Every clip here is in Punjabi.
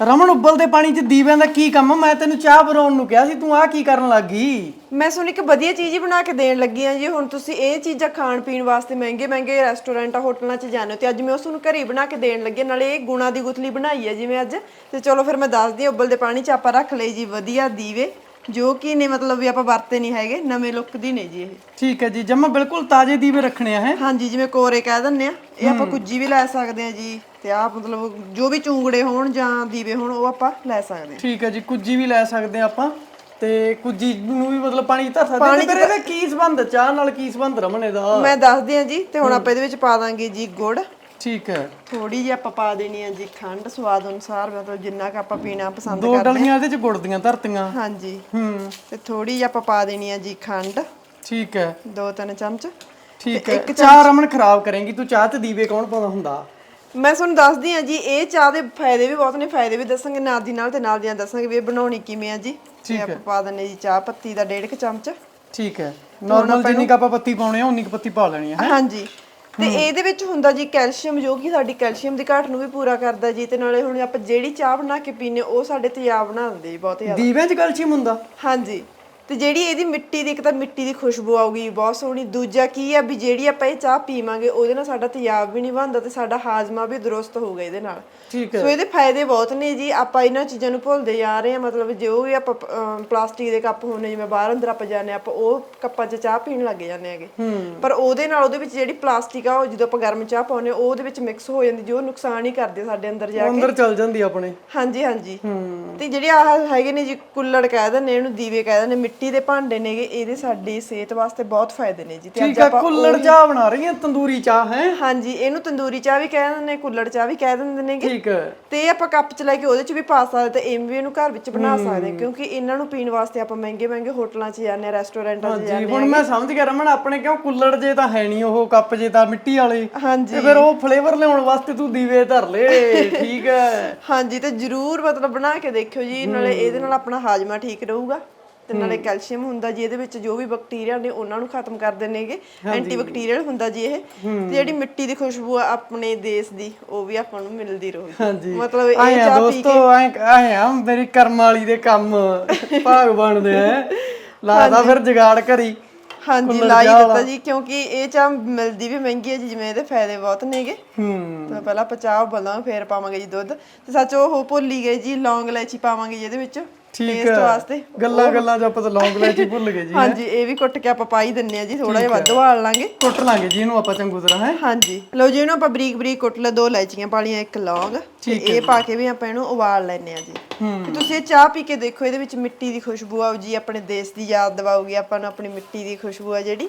ਰਮਨ ਉਬਲਦੇ ਪਾਣੀ 'ਚ ਦੀਵਿਆਂ ਦਾ ਕੀ ਕੰਮ ਆ? ਮੈਂ ਤੈਨੂੰ ਚਾਹ ਬਣਾਉਣ ਨੂੰ ਕਿਹਾ ਸੀ ਤੂੰ ਆਹ ਕੀ ਕਰਨ ਲੱਗੀ? ਮੈਂ ਸੁਣ ਇੱਕ ਵਧੀਆ ਚੀਜ਼ ਹੀ ਬਣਾ ਕੇ ਦੇਣ ਲੱਗੀ ਆ ਜੀ। ਹੁਣ ਤੁਸੀਂ ਇਹ ਚੀਜ਼ਾਂ ਖਾਣ ਪੀਣ ਵਾਸਤੇ ਮਹਿੰਗੇ ਮਹਿੰਗੇ ਰੈਸਟੋਰੈਂਟਾਂ ਹੋਟਲਾਂ 'ਚ ਜਾਂਦੇ ਹੋ ਤੇ ਅੱਜ ਮੈਂ ਉਸ ਨੂੰ ਘਰੇ ਹੀ ਬਣਾ ਕੇ ਦੇਣ ਲੱਗੀ ਹਾਂ। ਨਾਲੇ ਇਹ ਗੁਣਾ ਦੀ ਗੁਥਲੀ ਬਣਾਈ ਹੈ ਜਿਵੇਂ ਅੱਜ। ਤੇ ਚਲੋ ਫਿਰ ਮੈਂ ਦੱਸਦੀ ਹਾਂ ਉਬਲਦੇ ਪਾਣੀ 'ਚ ਆਪਾਂ ਰੱਖ ਲਈ ਜੀ ਵਧੀਆ ਦੀਵੇ ਜੋ ਕਿ ਨੇ ਮਤਲਬ ਵੀ ਆਪਾਂ ਵਰਤੇ ਨਹੀਂ ਹੈਗੇ ਨਵੇਂ ਲੁੱਕ ਦੀ ਨੇ ਜੀ ਇਹ। ਠੀਕ ਹੈ ਜੀ। ਜਮਾ ਬਿਲਕੁਲ ਤਾਜ਼ੇ ਦੀਵੇ ਰੱਖਣੇ ਆ ਹੈ? ਹਾਂਜੀ ਜਿਵੇਂ ਕੋਰੇ ਕਹਿ ਦਿੰਦੇ ਆ। ਇਹ ਆਪਾਂ ਕੁੱਜੀ ਵੀ ਲੈ ਸਕਦੇ ਆ ਜੀ। ਤੇ ਆ ਮਤਲਬ ਜੋ ਵੀ ਚੂੰਗੜੇ ਹੋਣ ਜਾਂ ਦੀਵੇ ਹੋਣ ਉਹ ਆਪਾਂ ਲੈ ਸਕਦੇ ਆ ਠੀਕ ਹੈ ਜੀ ਕੁੱਜੀ ਵੀ ਲੈ ਸਕਦੇ ਆ ਆਪਾਂ। ਤੇ ਕੁੱਜੀ ਨੂੰ ਵੀ ਮਤਲਬ ਪਾਣੀ 'ਚ ਧਰ ਸਕਦੇ ਤੇ ਫਿਰ ਇਹਦਾ ਕੀ ਸੰਬੰਧ ਚਾਹ ਨਾਲ ਕੀ ਸੰਬੰਧ ਰਮਨ ਇਹਦਾ? ਮੈਂ ਦੱਸਦੀ ਆ ਜੀ ਤੇ ਹੁਣ ਆਪਾਂ ਇਹਦੇ ਵਿੱਚ ਪਾ ਦਾਂਗੇ ਜੀ ਗੁੜ। ਠੀਕ ਹੈ। ਥੋੜੀ ਜਿਹੀ ਆਪਾਂ ਪਾ ਦੇਣੀ ਆ ਜੀ ਖੰਡ ਸਵਾਦ ਅਨੁਸਾਰ ਮਤਲਬ ਜਿੰਨਾ ਕ ਆਪਾਂ ਪੀਣਾ ਪਸੰਦ ਦੋ ਕਰਦੇ ਡਲੀਆਂ ਇਹਦੇ 'ਚ ਗੁੜ ਦੀਆਂ ਧਰਤੀਆਂ। ਹਾਂਜੀ। ਹੂੰ। ਤੇ ਥੋੜੀ ਜਿਹੀ ਆਪਾਂ ਪਾ ਦੇਣੀ ਆ ਜੀ ਖੰਡ। ਠੀਕ ਹੈ। ਦੋ ਤਿੰਨ ਚਮਚ। ਠੀਕ ਹੈ। ਚਾਹ ਰਮਨ ਖਰਾਬ ਕਰੇਂਗੀ। ਤੂੰ ਚਾਹ 'ਚ ਦੀਵੇ ਕੌਣ ਪਾਉਂਦਾ ਹੁੰਦਾ? ਮੈਂ ਤੁਹਾਨੂੰ ਦੱਸਦੀ ਆ ਜੀ ਇਹ ਚਾਹ ਦੇ ਫਾਇਦੇ ਵੀ ਬਹੁਤ ਨੇ ਫਾਇਦੇ ਵੀ ਦੱਸਾਂਗੇ ਨਾਲ ਦੀ ਨਾਲ ਤੇ ਨਾਲ ਦੀਆਂ ਦੱਸਾਂਗੇ ਵੀ ਇਹ ਬਣਾਉਣੀ ਕਿਵੇਂ ਆ ਜੀ। ਤੇ ਆਪਾਂ ਪਾ ਦਿੰਨੇ ਜੀ ਚਾਹ ਪੱਤੀ ਦਾ ਡੇਢ ਕੁ ਚਮਚ। ਠੀਕ ਹੈ। ਨਾਰਮਲ ਜਿੰਨੀ ਕੁ ਆਪਾਂ ਪੱਤੀ ਪਾਉਣੇ ਆ ਉਨੀ ਕੁ ਪੱਤੀ ਪਾ ਲੈਣੀ ਹੈ? ਹਾਂਜੀ। ਤੇ ਇਹਦੇ ਵਿੱਚ ਹੁੰਦਾ ਜੀ ਕੈਲਸ਼ੀਅਮ ਜੋ ਕਿ ਸਾਡੀ ਕੈਲਸ਼ੀਅਮ ਦੀ ਘਾਟ ਨੂੰ ਵੀ ਪੂਰਾ ਕਰਦਾ ਜੀ ਤੇ ਨਾਲੇ ਹੁਣ ਆਪਾਂ ਜਿਹੜੀ ਚਾਹ ਬਣਾ ਕੇ ਪੀਨੇ ਉਹ ਸਾਡੇ ਤੇਜ਼ਾਬ ਬਣਾ ਦਿੰਦੇ ਜੀ ਬਹੁਤ ਜ਼ਿਆਦਾ। ਦੀਵਿਆਂ 'ਚ ਕੈਲਸ਼ੀਅਮ ਹੁੰਦਾ? ਹਾਂਜੀ। ਤੇ ਜਿਹੜੀ ਇਹਦੀ ਮਿੱਟੀ ਦੀ ਇੱਕ ਤਾਂ ਮਿੱਟੀ ਦੀ ਖੁਸ਼ਬੂ ਆਊਗੀ ਬਹੁਤ ਸੋਹਣੀ। ਦੂਜਾ ਕੀ ਆ ਵੀ ਜਿਹੜੀ ਆਪਾਂ ਇਹ ਚਾਹ ਪੀਵਾਂਗੇ ਉਹਦੇ ਨਾਲ ਸਾਡਾ ਤੇਜ਼ਾਬ ਵੀ ਨਹੀਂ ਬਣਦਾ ਤੇ ਸਾਡਾ ਹਾਜ਼ਮਾ ਵੀ ਦਰੁਸਤ ਹੋਊਗਾ ਇਹਦੇ ਨਾਲ। ਠੀਕ ਸੋ ਇਹਦੇ ਫਾਇਦੇ ਬਹੁਤ ਨੇ ਜੀ। ਆਪਾਂ ਇਹਨਾਂ ਚੀਜ਼ਾਂ ਨੂੰ ਭੁੱਲਦੇ ਜਾ ਰਹੇ ਹਾਂ। ਮਤਲਬ ਜੋ ਵੀ ਆਪਾਂ ਪਲਾਸਟਿਕ ਦੇ ਕੱਪ ਹੁੰਦੇ ਜਿਵੇਂ ਬਾਹਰ ਅੰਦਰ ਆਪਾਂ ਜਾਂਦੇ ਹਾਂ, ਆਪਾਂ ਉਹ ਕੱਪਾਂ 'ਚ ਚਾਹ ਪੀਣ ਲੱਗ ਜਾਂਦੇ ਹੈਗੇ। ਪਰ ਉਹਦੇ ਨਾਲ ਉਹਦੇ ਵਿੱਚ ਜਿਹੜੀ ਪਲਾਸਟਿਕ ਆ ਉਹ ਜਦੋਂ ਆਪਾਂ ਗਰਮ ਚਾਹ ਪਾਉਂਦੇ ਹਾਂ, ਉਹ ਉਹਦੇ ਵਿੱਚ ਮਿਕਸ ਹੋ ਜਾਂਦੀ ਜੋ ਨੁਕਸਾਨ ਹੀ ਕਰਦੇ ਸਾਡੇ ਅੰਦਰ ਜਾ ਕੇ। ਅੰਦਰ ਚੱਲ ਜਾਂਦੀ ਆਪਣੇ। ਹਾਂਜੀ ਹਾਂਜੀ। ਤੇ ਜਿਹੜੇ ਆਹ ਹੈਗੇ ਨੇ ਜੀ ਕੁੱਲੜ ਕਹਿ ਦਿੰਦੇ ਇਹਨੂੰ ਦੀਵੇ ਕਹਿ ਦਿੰਦੇ ਮਿੱਟੀ ਦੇ ਭਾਂਡੇ ਨੇਗੇ ਇਹਦੇ ਸਾਡੀ ਸਿਹਤ ਵਾਸਤੇ ਬਹੁਤ ਫਾਇਦੇ ਨੇ ਜੀ। ਤੇ ਠੀਕ ਹੈ ਕੁੱਲੜ ਚਾਹ ਬਣਾ ਰਹੀ ਹੈ ਤੰਦੂਰੀ ਚਾਹ ਹੈ? ਹਾਂਜੀ ਇਹਨੂੰ ਤੰਦੂਰੀ ਚਾਹ ਵੀ ਕਹਿ ਦਿੰਦੇ ਨੇ ਕੁੱਲੜ ਚਾਹ ਵੀ ਕਹਿ ਦਿੰਦੇ ਨੇਗੇ। ਠੀਕ ਹੈ। ਤੇ ਇਹ ਆਪਾਂ ਕੱਪ ਚ ਲੈ ਕੇ ਉਹਦੇ ਚ ਵੀ ਪਾ ਸਕਦੇ ਤੇ ਐਵੇਂ ਇਹਨੂੰ ਘਰ ਵਿੱਚ ਬਣਾ ਸਕਦੇ ਕਿਉਂਕਿ ਇਹਨਾਂ ਨੂੰ ਪੀਣ ਵਾਸਤੇ ਆਪਾਂ ਮਹਿੰਗੇ ਮਹਿੰਗੇ ਹੋਟਲਾਂ 'ਚ ਜਾਂਦੇ ਆ ਰੈਸਟੋਰੈਂਟਾਂ 'ਚ ਜਾਂਦੇ ਹੁਣ ਮੈਂ ਸਮਝ ਗਿਆ ਰਮਨ ਆਪਣੇ ਕਿਉਂ ਕੁੱਲੜ ਜੇ ਤਾਂ ਹੈ ਨਹੀਂ ਉਹ ਕੱਪ ਜੇ ਤਾਂ ਮਿੱਟੀ ਵਾਲੇ। ਹਾਂਜੀ। ਤੇ ਫਿਰ ਉਹ ਫਲੇਵਰ ਲਿਆਉਣ ਵਾਸਤੇ ਤੂੰ ਦੀਵੇ ਧਰ ਲੈ ਠੀਕ ਹੈ। ਹਾਂਜੀ ਤੇ ਜਰੂਰ ਮਤਲਬ ਬਣਾ ਕੇ ਦੇਖਿਓ ਜੀ ਨਾਲੇ ਇਹਦੇ ਨਾਲ ਆਪਣਾ ਹਾਜ਼ਮਾ ਠੀਕ ਰਹੂਗਾ। ਤੇ ਨਾਲੇ ਕੈਲਸ਼ੀਅਮ ਹੁੰਦਾ ਜੀ ਇਹਦੇ ਵਿੱਚ ਜੋ ਵੀ ਬੈਕਟੀਰੀਆ ਨੇ ਉਹਨਾਂ ਨੂੰ ਖਤਮ ਕਰ ਦਿੰਨੇਗੇ ਐਂਟੀਬੈਕਟੀਰੀਅਲ ਹੁੰਦਾ ਜੀ ਇਹ। ਤੇ ਜਿਹੜੀ ਮਿੱਟੀ ਦੀ ਖੁਸ਼ਬੂ ਆ ਆਪਣੇ ਦੇਸ਼ ਦੀ ਉਹ ਵੀ ਆਪਾਂ ਨੂੰ ਮਿਲਦੀ ਰਹੂਗੀ। ਮਤਲਬ ਇਹ ਚਾਹ ਪੀ ਦੋਸਤੋ ਆਏ ਆ ਮੇਰੀ ਕਰਮ ਵਾਲੀ ਦੇ ਕੰਮ। ਭਾਗ ਬਣਦੇ ਆ। ਲਾਦਾ ਫਿਰ ਜਗਾੜ ਕਰੀ ਹਾਂਜੀ ਲਾਈ ਦਿੱਤਾ ਜੀ ਕਿਉਂਕਿ ਇਹ ਚਾਹ ਮਿਲਦੀ ਵੀ ਮਹਿੰਗੀ ਹੈ ਜੀ ਜਿਵੇਂ ਇਹਦੇ ਫਾਇਦੇ ਬਹੁਤ ਨੇਗੇ। ਹੂੰ। ਤਾਂ ਪਹਿਲਾਂ ਆਪਾਂ ਚਾਹ ਉਬਾਲਾਂਗੇ ਫੇਰ ਪਾਵਾਂਗੇ ਜੀ ਦੁੱਧ। ਤੇ ਸੱਚ ਉਹ ਭੁੱਲ ਗਏ ਜੀ ਲੌਂਗ ਇਲਾਇਚੀ ਪਾਵਾਂਗੇ ਜੀ ਇਹਦੇ ਵਿੱਚ। ਠੀਕ ਟੇਸਟ ਵਾਸਤੇ। ਗੱਲਾਂ ਗੱਲਾਂ ਚ ਆਪਾਂ ਤਾਂ ਲੌਂਗ ਲੈਚੀ ਭੁੱਲ ਗਏ ਜੀ ਹਾਂਜੀ ਇਹ ਵੀ ਕੁੱਟ ਕੇ ਆਪਾਂ ਪਾ ਹੀ ਦਿੰਨੇ ਆ ਜੀ ਥੋੜਾ ਜਿਹਾ ਵੱਧ ਵਾਲ ਲਾਂਗੇ। ਕੁੱਟ ਲਾਂਗੇ ਜੀ ਇਹਨੂੰ ਆਪਾਂ ਚੰਗੂ ਤਰ੍ਹਾਂ ਹੈ। ਹਾਂਜੀ। ਲਓ ਜੀ ਇਹਨੂੰ ਆਪਾਂ ਬਰੀਕ ਬਰੀਕ ਕੁੱਟ ਲੈ ਦੋ ਇਲਾਇਚੀਆਂ ਪਾ ਲਈਆਂ ਇੱਕ ਲੌਂਗ। ਤੇ ਇਹ ਪਾ ਕੇ ਵੀ ਆਪਾਂ ਇਹਨੂੰ ਉਬਾਲ ਲੈਨੇ ਆ ਜੀ। ਤੇ ਤੁਸੀਂ ਇਹ ਚਾਹ ਪੀ ਕੇ ਦੇਖੋ ਇਹਦੇ ਵਿੱਚ ਮਿੱਟੀ ਦੀ ਖੁਸ਼ਬੂ ਆਉ ਜੀ ਆਪਣੇ ਦੇਸ਼ ਦੀ ਯਾਦ ਦਿਵਾਉਗੀ ਆਪਾਂ ਨੂੰ ਆਪਣੀ ਮਿੱਟੀ ਦੀ ਖੁਸ਼ਬੂ ਆ ਜਿਹੜੀ।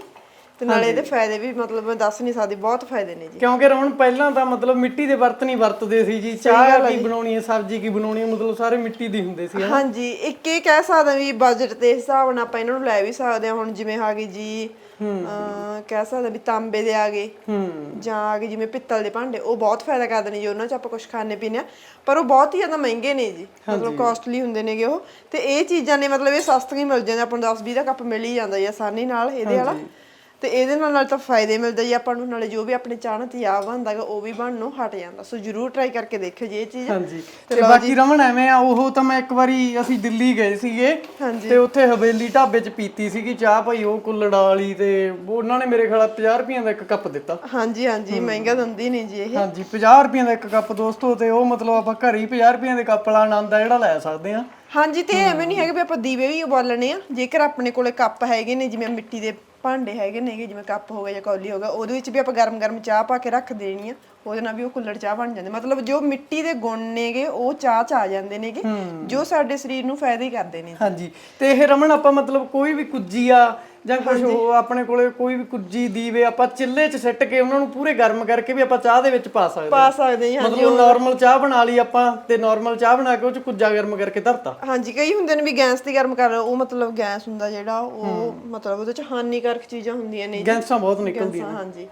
ਤੇ ਨਾਲੇ ਇਹਦੇ ਫਾਇਦੇ ਵੀ ਮਤਲਬ ਮੈਂ ਦੱਸ ਨਹੀਂ ਸਕਦੀ ਬਹੁਤ ਫਾਇਦੇ ਨੇ ਜੀ। ਕਿਉਂਕਿ ਰਮਨ ਪਹਿਲਾਂ ਤਾਂ ਮਤਲਬ ਮਿੱਟੀ ਦੇ ਬਰਤਨ ਹੀ ਵਰਤਦੇ ਸੀ ਜੀ। ਚਾਹ ਕੀ ਬਣਾਉਣੀ ਹੈ ਸਬਜ਼ੀ ਕੀ ਬਣਾਉਣੀ ਹੈ ਮਤਲਬ ਸਾਰੇ ਮਿੱਟੀ ਦੇ ਹੁੰਦੇ ਸੀ ਹਾਂਜੀ ਇੱਕ ਇਹ ਕਹਿ ਸਕਦੇ ਵੀ ਬਜਟ ਦੇ ਹਿਸਾਬ ਨਾਲ ਆਪਾਂ ਇਹਨਾਂ ਨੂੰ ਲੈ ਵੀ ਸਕਦੇ ਹਾਂ। ਹੁਣ ਜਿਵੇਂ ਆ ਗਈ ਜੀ ਅਹ ਕਹਿ ਸਕਦੇ ਵੀ ਤਾਂਬੇ ਦੇ ਆ ਗਏ। ਹੂੰ। ਜਾਂ ਆ ਗਏ ਜਿਵੇਂ ਪਿੱਤਲ ਦੇ ਭਾਂਡੇ ਉਹ ਬਹੁਤ ਫਾਇਦਾ ਕਰਦੇ ਨੇ ਜੀ ਉਹਨਾਂ 'ਚ ਆਪਾਂ ਕੁਝ ਖਾਣੇ ਪੀਣੇ ਆ। ਪਰ ਉਹ ਬਹੁਤ ਹੀ ਜ਼ਿਆਦਾ ਮਹਿੰਗੇ ਨੇ ਜੀ ਮਤਲਬ ਕਾਸਟਲੀ ਹੁੰਦੇ ਨੇਗੇ ਉਹ। ਤੇ ਇਹ ਚੀਜ਼ਾਂ ਨੇ ਮਤਲਬ ਇਹ ਸਸਤੀਆਂ ਮਿਲ ਜਾਂਦੀਆਂ ਆਪਾਂ ਨੂੰ 10 20 ਦਾ ਕੱਪ ਮਿਲ ਹੀ ਜਾਂਦਾ ਜੀ ਆਸਾਨੀ ਨਾਲ ਇਹਦੇ ਵਾਲਾ। ਤੇ ਇਹਦੇ ਨਾਲ ਨਾਲ ਤਾਂ ਫਾਇਦੇ ਮਿਲਦੇ ਜੀ ਆਪਾਂ ਨੂੰ ਨਾਲੇ ਜੋ ਵੀ ਆਪਣੇ ਚਾਹ ਨਾਲ ਤਿਆਬ ਹੁੰਦਾਗਾ ਉਹ ਵੀ ਬਣਨ ਨੂੰ ਹਟ ਜਾਂਦਾ। ਸੋ ਜਰੂਰ ਟਰਾਈ ਕਰਕੇ ਦੇਖਿਓ ਜੀ ਇਹ ਚੀਜ਼। ਹਾਂਜੀ। ਤੇ ਬਾਕੀ ਰਮਨ ਐਵੇਂ ਆ ਉਹ ਤਾਂ ਮੈਂ ਇੱਕ ਵਾਰੀ ਅਸੀਂ ਦਿੱਲੀ ਗਏ ਸੀਗੇ। ਤੇ ਉੱਥੇ ਹਵੇਲੀ ਢਾਬੇ 'ਚ ਪੀਤੀ ਸੀਗੀ ਚਾਹ ਭਾਈ ਉਹ ਕੁੱਲੜਾ ਵਾਲੀ ਤੇ ਉਹਨਾਂ ਨੇ ਮੇਰੇ ਖਿਆਲ 50 ਰੁਪਈਆਂ ਦਾ ਇੱਕ ਕੱਪ ਦਿੱਤਾ। ਹਾਂਜੀ ਹਾਂਜੀ ਮਹਿੰਗਾ ਦਿੰਦੀ ਨਹੀਂ ਜੀ ਇਹ। ਹਾਂਜੀ 50 ਰੁਪਈਆਂ ਦਾ ਇੱਕ ਕੱਪ ਦੋਸਤੋ ਤੇ ਉਹ ਮਤਲਬ ਆਪਾਂ ਘਰੇ ਹੀ 50 ਰੁਪਈਆਂ ਦੇ ਕੱਪ ਵਾਲਾ ਆਨੰਦ ਆ ਜਿਹੜਾ ਲੈ ਸਕਦੇ ਆ ਹਾਂਜੀ ਤੇ ਐਵੇਂ ਨਹੀਂ ਹੈਗਾ ਵੀ ਆਪਾਂ ਦੀਵੇ ਵੀ ਉਬਾਲਣੇ ਆ। ਜੇਕਰ ਆਪਣੇ ਕੋਲੇ ਕੱਪ ਹੈਗੇ ਨੇ ਜਿਵੇਂ ਮਿੱਟੀ ਦੇ ਭਾਂਡੇ ਹੈਗੇ ਨੇਗੇ ਜਿਵੇਂ ਕੱਪ ਹੋ ਗਿਆ ਜਾਂ ਕੌਲੀ ਹੋ ਗਿਆ ਉਹਦੇ ਵਿੱਚ ਵੀ ਆਪਾਂ ਗਰਮ-ਗਰਮ ਚਾਹ ਪਾ ਕੇ ਰੱਖ ਦੇਣੀ ਆ। ਉਹਦੇ ਨਾਲ ਵੀ ਉਹ ਕੁੱਲੜ ਚਾਹ ਬਣ ਜਾਂਦੇ। ਮਤਲਬ ਜੋ ਮਿੱਟੀ ਦੇ ਗੁਣ ਨੇਗੇ ਉਹ ਚਾਹ ਚ ਆ ਜਾਂਦੇ ਨੇਗੇ ਜੋ ਸਾਡੇ ਸਰੀਰ ਨੂੰ ਫਾਇਦਾ ਹੀ ਕਰਦੇ ਨੇ। ਹਾਂਜੀ। ਤੇ ਇਹ ਰਮਨ ਆਪਾਂ ਮਤਲਬ ਕੋਈ ਵੀ ਕੁੱਜੀ ਆ ਜਾਂ ਕੁਝ ਹੋ ਆਪਣੇ ਕੋਲੇ ਕੋਈ ਵੀ ਕੁੱਜੀ ਦੀਵੇ ਆਪਾਂ ਚਿੱਲੇ 'ਚ ਸਿੱਟ ਕੇ ਉਹਨਾਂ ਨੂੰ ਪੂਰੇ ਗਰਮ ਕਰਕੇ ਵੀ ਆਪਾਂ ਚਾਹ ਦੇ ਵਿੱਚ ਪਾ ਸਕਦੇ ਪਾ ਸਕਦੇ ਹਾਂ ਮਤਲਬ ਨਾਰਮਲ ਚਾਹ ਬਣਾ ਲਈ ਆਪਾਂ ਤੇ ਨਾਰਮਲ ਚਾਹ ਬਣਾ ਕੇ ਉਹ 'ਚ ਕੁੱਜਾ ਗਰਮ ਕਰਕੇ ਧਰਤਾ। ਹਾਂਜੀ ਕਈ ਹੁੰਦੇ ਨੇ ਵੀ ਗੈਸ ਤੇ ਗਰਮ ਕਰ ਉਹ ਮਤਲਬ ਗੈਸ ਹੁੰਦਾ ਜਿਹੜਾ ਉਹ ਮਤਲਬ ਉਹਦੇ ਚ ਹਾਨੀਕਾਰਕ ਚੀਜ਼ਾਂ ਹੁੰਦੀਆਂ ਨੇ ਗੈਸਾਂ ਬਹੁਤ ਨਿਕਲਦੀਆਂ ਗੈਸਾਂ, ਹਾਂਜੀ।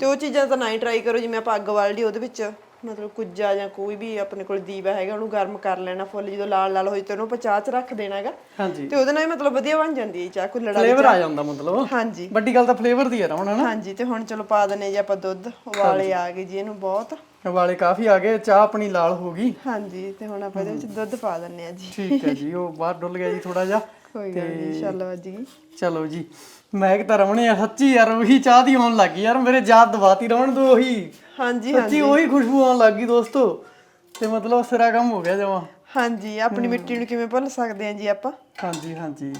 ਤੇ ਉਹ ਚੀਜ਼ਾਂ ਤਾਂ ਨਾ ਹੀ ਟਰਾਈ ਕਰੋ ਜਿਵੇਂ ਆਪਾਂ ਅੱਗ ਲਈ ਉਹਦੇ ਵਿੱਚ ਮਤਲਬ ਕੁੱਜਾ ਜਾਂ ਕੋਈ ਵੀ ਆਪਣੇ ਕੋਲ ਦੀਵਾ ਹੈਗਾ ਉਹਨੂੰ ਗਰਮ ਕਰ ਲੈਣਾ ਫੁੱਲ ਜਦੋਂ ਲਾਲ ਲਾਲ ਹੋਈ ਤੇ ਉਹਨੂੰ ਆਪਾਂ ਚਾਹ ਚ ਰੱਖ ਦੇਣਾ ਹੈਗਾ। ਹਾਂਜੀ। ਤੇ ਉਹਦੇ ਨਾਲ ਵੀ ਮਤਲਬ ਵਧੀਆ ਬਣ ਜਾਂਦੀ ਹੈ ਚਾਹ ਕੁੱਲੜਾ ਫਲੇਵਰ ਆ ਜਾਂਦਾ ਮਤਲਬ। ਹਾਂਜੀ। ਵੱਡੀ ਗੱਲ ਤਾਂ ਫਲੇਵਰ ਦੀ ਹੈ ਰਮਨ ਹਨਾ? ਹਾਂਜੀ ਤੇ ਹੁਣ ਚਲੋ ਪਾ ਦਨੇ ਜੀ ਆਪਾਂ ਦੁੱਧ ਉਬਾਲੇ ਆ ਗਏ ਜੀ ਇਹਨੂੰ ਬਹੁਤ। ਵਾਲੇ ਕਾਫੀ ਆ ਗਏ ਚਾਹ ਆਪਣੀ ਲਾਲ ਹੋ ਗਈ। ਹਾਂਜੀ ਤੇ ਹੁਣ ਆਪਾਂ ਇਹਦੇ ਵਿੱਚ ਦੁੱਧ ਪਾ ਦਿੰਨੇ ਆ ਜੀ। ਠੀਕ ਹੈ ਜੀ ਉਹ ਬਾਹਰ ਡੁੱਲ ਗਿਆ ਜੀ ਥੋੜਾ ਜਿਹਾ। ਕੋਈ ਗੱਲ ਨਹੀਂ ਛੱਲ ਵੱਜ ਗਈ। ਚਲੋ ਜੀ ਮੈਂ ਤਾਂ ਰਮਣੇ ਸੱਚੀ ਯਾਰ ਉਹੀ ਚਾਹ ਦੀ ਆਉਣ ਲੱਗੀ ਯਾਰ ਮੇਰੇ ਯਾਦ ਦਵਾਤੀ ਰਵਣ ਦੋ ਉਹੀ। ਹਾਂਜੀ ਸੱਚੀ ਉਹੀ ਖੁਸ਼ਬੂ ਆਉਣ ਲੱਗੀ ਦੋਸਤੋ। ਤੇ ਮਤਲਬ ਸਿਰਾ ਕੰਮ ਹੋ ਗਿਆ ਜਮਾ। ਹਾਂਜੀ ਆਪਣੀ ਮਿੱਟੀ ਨੂੰ ਕਿਵੇਂ ਭੁੱਲ ਸਕਦੇ ਆ ਜੀ ਆਪਾਂ? ਹਾਂਜੀ ਹਾਂਜੀ।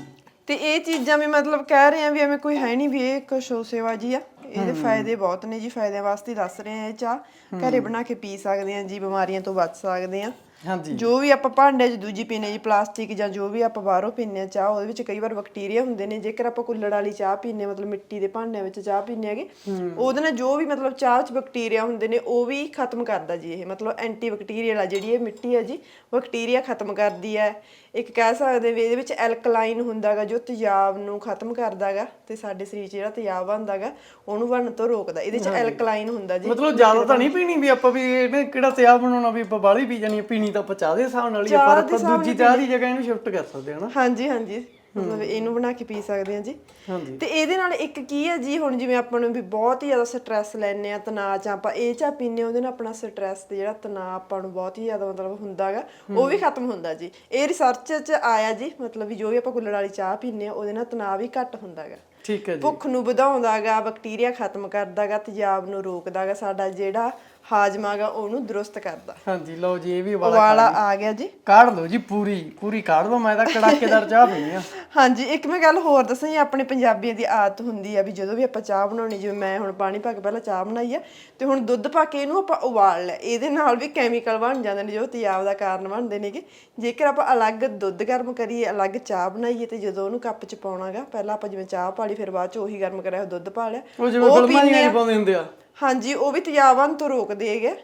ਤੇ ਇਹ ਚੀਜ਼ਾਂ ਵੀ ਮਤਲਬ ਕਹਿ ਰਹੇ ਆ ਵੀ ਐਵੇਂ ਕੋਈ ਹੈ ਨਹੀਂ ਵੀ ਇਹ ਇੱਕ ਸ਼ੋ ਸੇਵਾ ਜੀ ਆ। ਇਹਦੇ ਫਾਇਦੇ ਬਹੁਤ ਨੇ ਜੀ ਫਾਇਦਿਆਂ ਵਾਸਤੇ ਹੀ ਦੱਸ ਰਹੇ ਆ ਇਹ ਚਾਹ। ਘਰੇ ਬਣਾ ਕੇ ਪੀ ਸਕਦੇ ਆ ਜੀ ਬਿਮਾਰੀਆਂ ਤੋਂ ਬਚ ਸਕਦੇ ਆ ਹਾਂਜੀ। ਜੋ ਵੀ ਆਪਾਂ ਭਾਂਡੇ 'ਚ ਦੂਜੀ ਪੀਨੇ ਜੀ ਪਲਾਸਟਿਕ ਜਾਂ ਜੋ ਵੀ ਆਪਾਂ ਬਾਹਰੋਂ ਪੀਨੇ ਆ ਚਾਹ ਉਹਦੇ ਵਿੱਚ ਕਈ ਵਾਰ ਬੈਕਟੀਰੀਆ ਹੁੰਦੇ ਨੇ। ਜੇਕਰ ਆਪਾਂ ਕੁੱਲੜ ਵਾਲੀ ਚਾਹ ਪੀਨੇ ਮਤਲਬ ਮਿੱਟੀ ਦੇ ਭਾਂਡਿਆਂ ਵਿੱਚ ਚਾਹ ਪੀਨੇ ਹੈਗੇ ਉਹਦੇ ਨਾਲ ਜੋ ਵੀ ਮਤਲਬ ਚਾਹ 'ਚ ਬੈਕਟੀਰੀਆ ਹੁੰਦੇ ਨੇ ਉਹ ਵੀ ਖਤਮ ਕਰਦਾ ਜੀ ਇਹ। ਮਤਲਬ ਐਂਟੀ ਬੈਕਟੀਰੀਅਲ ਆ ਜਿਹੜੀ ਇਹ ਮਿੱਟੀ ਹੈ ਜੀ ਬੈਕਟੀਰੀਆ ਖਤਮ ਕਰਦੀ ਹੈ। ਇੱਕ ਕਹਿ ਸਕਦੇ ਵੀ ਇਹਦੇ ਵਿੱਚ ਐਲਕਲਾਈਨ ਹੁੰਦਾਗਾ ਜੋ ਤੇਜ਼ਾਬ ਨੂੰ ਖਤਮ ਕਰਦਾਗਾ ਤੇ ਸਾਡੇ ਸਰੀਰ 'ਚ ਜਿਹੜਾ ਤੇਜ਼ਾਬ ਬਣਦਾਗਾ ਉਹਨੂੰ ਬਣਨ ਤੋਂ ਰੋਕਦਾ। ਇਹਦੇ 'ਚ ਐਲਕਲਾਈਨ ਹੁੰਦਾ ਜੀ। ਮਤਲਬ ਜ਼ਿਆਦਾ ਤਾਂ ਨਹੀਂ ਪੀਣੀ ਵੀ ਆਪਾਂ ਵੀ ਇਹਨੇ ਕਿਹੜਾ ਸਿਆ ਬਣਾਉਣਾ ਵੀ ਆਪਾਂ ਬਾਲੀ ਪੀ ਜਾਣੀ ਪੀਣੀ ਤਾਂ ਆਪਾਂ ਚਾਹ ਦੇ ਹਿਸਾਬ ਨਾਲ ਹੀ ਆ, ਪਰ ਆਪਾਂ ਦੂਜੀ ਚਾਹ ਦੀ ਜਗ੍ਹਾ ਇਹਨੂੰ ਸ਼ਿਫਟ ਕਰ ਸਕਦੇ ਹਾਂ ਨਾ। ਹਾਂਜੀ ਹਾਂਜੀ। ਮਤਲਬ ਇਹਨੂੰ ਬਣਾ ਕੇ ਪੀ ਸਕਦੇ ਹਾਂ ਜੀ। ਹਾਂਜੀ। ਤੇ ਇਹਦੇ ਨਾਲ ਇੱਕ ਕੀ ਹੈ ਜੀ ਹੁਣ ਜਿਵੇਂ ਆਪਾਂ ਨੂੰ ਵੀ ਬਹੁਤ ਹੀ ਜ਼ਿਆਦਾ ਸਟ੍ਰੈਸ ਲੈਨੇ ਆ ਤਣਾਅ ਚ ਆਪਾਂ ਇਹ ਚਾਹ ਪੀਨੇ ਉਹਦੇ ਨਾਲ ਆਪਣਾ ਸਟ੍ਰੈਸ ਤੇ ਜਿਹੜਾ ਤਣਾਅ ਆਪਾਂ ਨੂੰ ਬਹੁਤ ਹੀ ਜ਼ਿਆਦਾ ਮਤਲਬ ਹੁੰਦਾਗਾ ਉਹ ਵੀ ਖਤਮ ਹੁੰਦਾ ਜੀ। ਇਹ ਰਿਸਰਚ ਚ ਆਇਆ ਜੀ ਮਤਲਬ ਵੀ ਜੋ ਵੀ ਆਪਾਂ ਕੁੱਲੜ ਵਾਲੀ ਚਾਹ ਪੀਨੇ ਆ ਉਹਦੇ ਨਾਲ ਤਣਾਅ ਵੀ ਘੱਟ ਹੁੰਦਾਗਾ ਠੀਕ ਹੈ ਜੀ। ਭੁੱਖ ਨੂੰ ਵਧਾਉਂਦਾਗਾ ਬੈਕਟੀਰੀਆ ਖਤਮ ਕਰਦਾਗਾ ਤੇਜ਼ਾਬ ਨੂੰ ਰੋਕਦਾਗਾ ਸਾਡਾ ਜਿਹੜਾ ਹਾਜ਼ਮਾਗਾ ਉਹਨੂੰ ਦਰੁਸਤ ਕਰਦਾ। ਹਾਂਜੀ ਲਓ ਜੀ ਇਹ ਵੀ ਵਾਲਾ ਉਬਾਲਾ ਆ ਗਿਆ ਜੀ। ਕਾੜ ਲਓ ਜੀ ਪੂਰੀ ਪੂਰੀ ਕਾੜ ਲਓ ਮੈਂ ਤਾਂ ਕੜਾਕੇਦਾਰ ਚਾਹ ਪੀਣੀ ਆ ਹਾਂਜੀ ਇੱਕ ਮੈਂ ਗੱਲ ਹੋਰ ਦੱਸਾਂ ਜੀ ਆਪਣੇ ਪੰਜਾਬੀਆਂ ਦੀ ਆਦਤ ਹੁੰਦੀ ਆ ਵੀ ਜਦੋਂ ਵੀ ਆਪਾਂ ਚਾਹ ਬਣਾਉਣੀ ਜਿਵੇਂ ਮੈਂ ਹੁਣ ਪਾਣੀ ਪਾ ਕੇ ਪਹਿਲਾਂ ਚਾਹ ਬਣਾਈ ਆ ਤੇ ਹੁਣ ਦੁੱਧ ਪਾ ਕੇ ਇਹਨੂੰ ਆਪਾਂ ਉਬਾਲ ਲਿਆ। ਇਹਦੇ ਨਾਲ ਵੀ ਕੈਮੀਕਲ ਬਣ ਜਾਂਦੇ ਨੇ ਜੋ ਤੇਜ਼ਾਬ ਦਾ ਕਾਰਨ ਬਣਦੇ ਨੇਗੇ। ਜੇਕਰ ਆਪਾਂ ਅਲੱਗ ਦੁੱਧ ਗਰਮ ਕਰੀਏ ਅਲੱਗ ਚਾਹ ਬਣਾਈਏ ਤੇ ਜਦੋਂ ਉਹਨੂੰ ਕੱਪ 'ਚ ਪਾਉਣਾਗਾ ਪਹਿਲਾਂ ਆਪਾਂ ਜਿਵੇਂ ਚਾਹ ਪਾ ਲਈ ਫਿਰ ਬਾਅਦ 'ਚ ਉਹੀ ਗਰਮ ਕਰਿਆ ਹੋਇਆ ਦੁੱਧ ਪਾ ਲਿਆ। ਉਹ ਜਿਵੇਂ ਫਿਲਮਾਂ ਪੀਂਦੇ ਜਿਹੀਆਂ ਆ। ਚ ਪਾਉਂਦੇ ਹੁੰਦੇ ਆ। ਹਾਂਜੀ ਉਹ ਵੀ ਤੇਜ਼ਾਬਾਂ ਤੋਂ ਰੋਕਦੇ ਹੈਗੇ।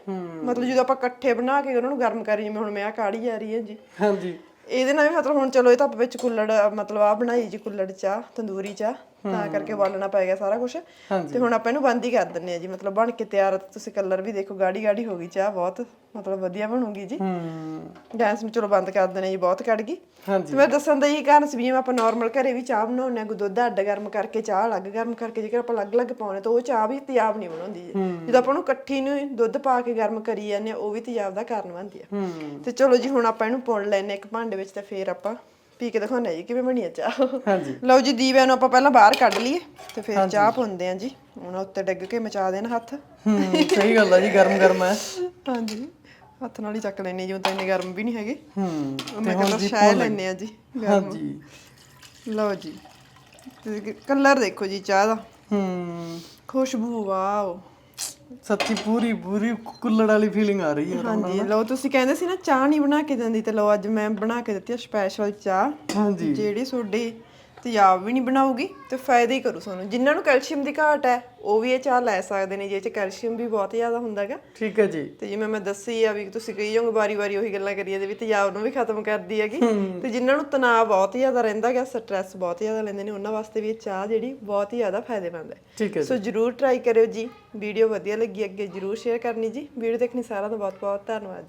ਮਤਲਬ ਜਦੋਂ ਆਪਾਂ ਇਕੱਠੇ ਬਣਾ ਕੇ ਉਹਨਾਂ ਨੂੰ ਗਰਮ ਕਰੀ ਜਿਵੇਂ ਹੁਣ ਮੈਂ ਆ ਕਾੜੀ ਜਾ ਰਹੀ ਹੈ ਜੀ। ਹਾਂਜੀ। ਇਹਦੇ ਨਾਲ ਵੀ ਮਤਲਬ ਹੁਣ ਚਲੋ ਇਹ ਤਾਂ ਆਪਾਂ ਵਿੱਚ ਕੁੱਲੜ ਮਤਲਬ ਆ ਬਣਾਈ ਜੀ ਕੁੱਲੜ ਚਾਹ ਤੰਦੂਰੀ ਚਾਹ। ਤਾਂ ਕਰਕੇ ਉਬਾਲਣਾ ਪੈ ਗਿਆ ਸਾਰਾ ਕੁਝ ਤੇ ਹੁਣ ਆਪਾਂ ਇਹਨੂੰ ਬੰਦ ਹੀ ਕਰ ਦਿੰਨੇ ਆ ਜੀ। ਮਤਲਬ ਬਣ ਕੇ ਤਿਆਰ ਆ ਤੁਸੀਂ ਕਲਰ ਵੀ ਦੇਖੋ ਗਾੜੀ ਗਾੜੀ ਹੋ ਗਈ ਚਾਹ ਬਹੁਤ। ਮਤਲਬ ਵਧੀਆ ਬਣੂਗੀ ਜੀ। ਹੂੰ। ਗੈਸ ਨੂੰ ਚਲੋ ਬੰਦ ਕਰ ਦਿੰਨੇ ਜੀ ਬਹੁਤ ਕੱਢ ਗਈ। ਹਾਂਜੀ। ਤੇ ਮੈਂ ਦੱਸਣ ਦਾ ਇਹ ਕਾਰਨ ਸੀ ਵੀ ਆਪਾਂ ਨਾਰਮਲ ਘਰੇ ਵੀ ਚਾਹ ਬਣਾਉਂਦੇ ਆ ਦੁੱਧ ਅੱਡ ਗਰਮ ਕਰਕੇ ਚਾਹ ਅਲੱਗ ਗਰਮ ਕਰਕੇ ਜੇਕਰ ਆਪਾਂ ਅਲੱਗ-ਅਲੱਗ ਪਾਉਣੇ ਤਾਂ ਉਹ ਚਾਹ ਵੀ ਤਿਆਬ ਨਹੀਂ ਬਣਾਉਂਦੀ ਜੀ। ਜਦੋਂ ਆਪਾਂ ਉਹਨੂੰ ਇਕੱਠੀ ਨੂੰ ਦੁੱਧ ਪਾ ਕੇ ਗਰਮ ਕਰੀ ਜਾਂਦੇ ਆ ਉਹ ਵੀ ਤਿਆਬ ਦਾ ਕਾਰਨ ਬਣਦੀ ਆ। ਤੇ ਚਲੋ ਜੀ ਹੁਣ ਆਪਾਂ ਇਹਨੂੰ ਪੁਣ ਲੈਨੇ ਇੱਕ ਭਾਂਡੇ ਵਿੱਚ ਤੇ ਫੇਰ ਆਪਾਂ ਪੀ ਕੇ ਦਿਖਾਉਂਦੇ ਆ ਜੀ ਕਿਵੇਂ ਬਣੀ ਆ ਚਾਹ। ਹਾਂਜੀ। ਲਓ ਜੀ ਦੀਵਿਆਂ ਨੂੰ ਆਪਾਂ ਪਹਿਲਾਂ ਬਾਹਰ ਕੱਢ ਲਈਏ ਤੇ ਫਿਰ ਚਾਹ ਪੁੰਦੇ ਆ ਜੀ। ਹੁਣ ਉੱਤੇ ਡਿੱਗ ਕੇ ਮਚਾ ਦੇਣ ਹੱਥ। ਹੂੰ ਸਹੀ ਗੱਲ ਆ ਜੀ ਗਰਮ ਗਰਮ ਹੈ ਹਾਂਜੀ। ਹੱਥ ਨਾਲ ਹੀ ਚੱਕ ਲੈਨੇ ਜਿਉਂ ਤਾਂ ਇੰਨੇ ਗਰਮ ਵੀ ਨਹੀਂ ਹੈਗੇ। ਹੂੰ ਮੈਂ ਕਲਰ ਸ਼ਾਇ ਲੈਨੇ ਆ ਜੀ ਹਾਂਜੀ। ਲਓ ਜੀ। ਕਲਰ ਦੇਖੋ ਜੀ ਚਾਹ ਦਾ। ਹੂੰ। ਖੁਸ਼ਬੂ ਵਾਓ। ਸੱਚੀ ਪੂਰੀ ਪੂਰੀ ਕੁੱਲੜ ਵਾਲੀ ਫੀਲਿੰਗ ਆ ਰਹੀ ਹੈ ਹਾਂਜੀ ਲਓ ਤੁਸੀਂ ਕਹਿੰਦੇ ਸੀ ਨਾ ਚਾਹ ਨਹੀਂ ਬਣਾ ਕੇ ਦਿੰਦੀ ਤੇ ਲਓ ਅੱਜ ਮੈਂ ਬਣਾ ਕੇ ਦਿੱਤੀ ਆ ਸਪੈਸ਼ਲ ਚਾਹ ਹਾਂਜੀ। ਜਿਹੜੀ ਤੁਹਾਡੇ ਤੇਜ਼ਾਬ ਵੀ ਨਹੀਂ ਬਣਾਉਗੀ ਤੇ ਫਾਇਦਾ ਹੀ ਕਰੂ ਤੁਹਾਨੂੰ। ਜਿਨ੍ਹਾਂ ਨੂੰ ਕੈਲਸ਼ੀਅਮ ਦੀ ਘਾਟ ਹੈ ਉਹ ਵੀ ਇਹ ਚਾਹ ਲੈ ਸਕਦੇ ਨੇ ਜੇ ਚ ਕੈਲਸ਼ੀਅਮ ਵੀ ਬਹੁਤ ਜ਼ਿਆਦਾ ਹੁੰਦਾ ਹੈਗਾ। ਠੀਕ ਹੈ ਜੀ। ਤੇ ਜਿਵੇਂ ਮੈਂ ਦੱਸੀ ਆ ਵੀ ਤੁਸੀਂ ਕਹੀ ਜਾਓਗੇ ਵਾਰੀ-ਵਾਰੀ ਉਹੀ ਗੱਲਾਂ ਕਰੀ ਜਾਂਦੇ ਵੀ ਤੇਜ਼ਾਬ ਨੂੰ ਵੀ ਖਤਮ ਕਰਦੀ ਹੈਗੀ। ਤੇ ਜਿਨ੍ਹਾਂ ਨੂੰ ਤਣਾਅ ਬਹੁਤ ਜ਼ਿਆਦਾ ਰਹਿੰਦਾ ਹੈਗਾ ਸਟ੍ਰੈਸ ਬਹੁਤ ਜ਼ਿਆਦਾ ਲੈਂਦੇ ਨੇ ਉਹਨਾਂ ਵਾਸਤੇ ਵੀ ਇਹ ਚਾਹ ਜਿਹੜੀ ਬਹੁਤ ਹੀ ਜ਼ਿਆਦਾ ਫਾਇਦੇਮੰਦ ਹੈ। ਠੀਕ ਹੈ ਸੋ ਜਰੂਰ ਟਰਾਈ ਕਰਿਓ ਜੀ। ਵੀਡੀਓ ਵਧੀਆ ਲੱਗੀ ਅੱਗੇ ਜਰੂਰ ਸ਼ੇਅਰ ਕਰਨੀ ਜੀ। ਵੀਡੀਓ ਦੇਖਣੀ ਸਾਰਿਆਂ ਦਾ ਬਹੁਤ ਬਹੁਤ ਧੰਨਵਾਦ।